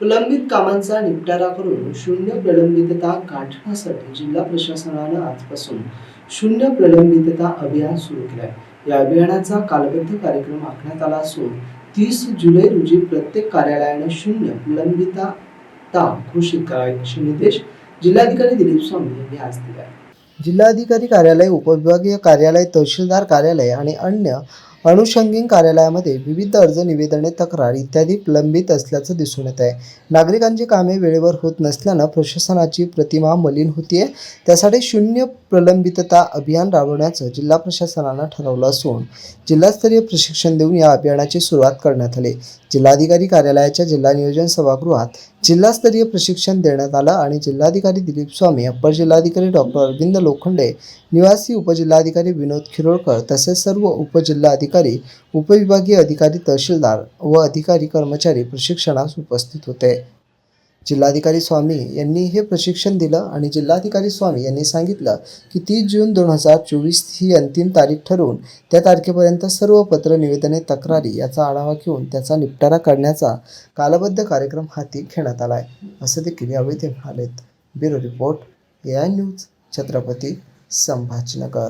प्रलंबित कामांचा निपटारा करून शून्य प्रलंबितता गाठण्यासाठी जिल्हा प्रशासनानं आजपासून शून्य प्रलंबितता अभियान सुरू केलं आहे या अभियानाचा कालबद्ध कार्यक्रम आखण्यात आला असून तीस जुलै रोजी प्रत्येक कार्यालयानं शून्य प्रलंबितता घोषित करावी असे निर्देश जिल्हाधिकारी दिलीप स्वामी यांनी आज दिले जिल्हाधिकारी कार्यालय उपविभागीय कार्यालय तहसीलदार कार्यालय आणि अन्य अनुषंगिक कार्यालयामध्ये विविध अर्ज निवेदने तक्रार इत्यादी प्रलंबित असल्याचं दिसून येत आहे. नागरिकांची कामे वेळेवर होत नसल्यानं प्रशासनाची प्रतिमा मलिन होतीये. त्यासाठी शून्य प्रलंबितता अभियान राबवण्याचं जिल्हा प्रशासनानं ठरवलं असून जिल्हास्तरीय प्रशिक्षण देऊन या अभियानाची सुरुवात करण्यात आली. जिल्हाधिकारी कार्यालयाच्या जिल्हा नियोजन सभागृहात जिल्हास्तरीय प्रशिक्षण देण्यात आलं आणि जिल्हाधिकारी दिलीप स्वामी अप्पर जिल्हाधिकारी डॉक्टर अरविंद लोखंडे निवासी उपजिल्हाधिकारी विनोद खिरोळकर तसेच सर्व उपजिल्हाधिकारी अधिकारी उपविभागीय अधिकारी तहसीलदार व अधिकारी कर्मचारी प्रशिक्षणास उपस्थित होते. जिल्हाधिकारी स्वामी यांनी हे प्रशिक्षण दिलं आणि जिल्हाधिकारी स्वामी यांनी सांगितलं की तीस जून दोन हजार चोवीस ही अंतिम तारीख ठरवून त्या तारखेपर्यंत सर्व पत्र निवेदने तक्रारी याचा आढावा घेऊन त्याचा निपटारा करण्याचा कालबद्ध कार्यक्रम हाती घेण्यात आला आहे असं देखील यावेळी ते म्हणालेत. Bureau report A I news Chhatrapati Sambhajinagar.